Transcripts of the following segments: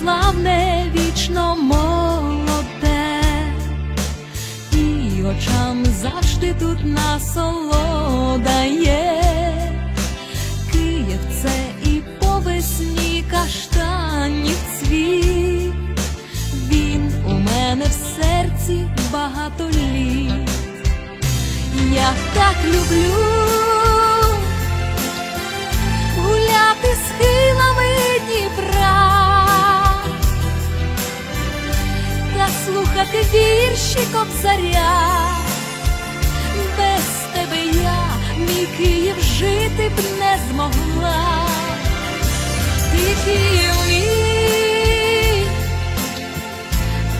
славне, вічно молоде, і очам завжди тут насолода є. Київ це і по весні каштанів цвіт. Він у мене в серці багато літ. Я так люблю слухати вірші кобзаря. Без тебе я, мій Київ, жити б не змогла. Ти Київ мій,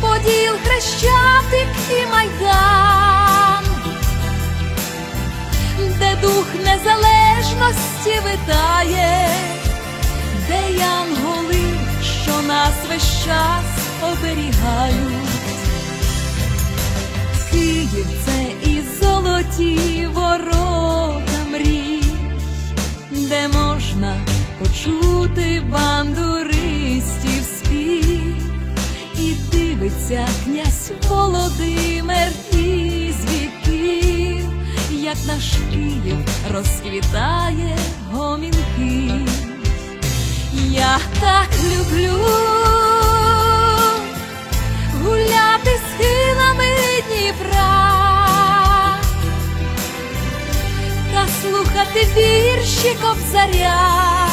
поділ хрещатик і майдан, де дух незалежності витає, де янголи, що нас весь час оберігають. Це і золоті ворота мрій, де можна почути бандуристів спів, і дивиться князь Володимир із віків, як наш Київ розквітає гомінки. Я так люблю слухати вірші кобзаря.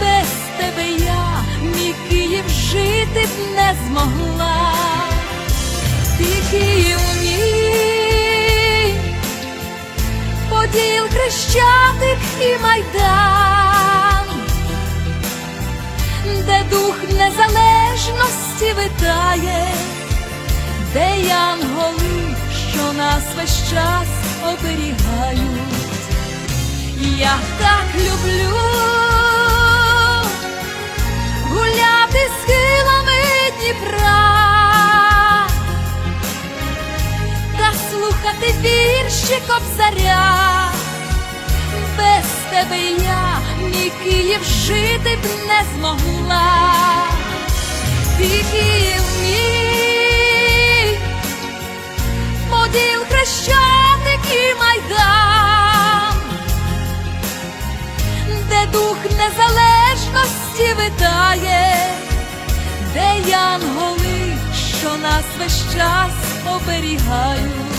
Без тебе я, мій Київ, жити б не змогла. Ти Київ мій, поділ хрещатик і майдан де дух незалежності витає, де янголи, що нас весь час оберігають. Я так люблю гуляти схилами Дніпра та слухати вірші кобзаря. Без тебе я, мій Київ, жити б не змогла. Ти Київ мій, поділ хрещатик дух незалежності витає, де янголи, що нас весь час оберігають.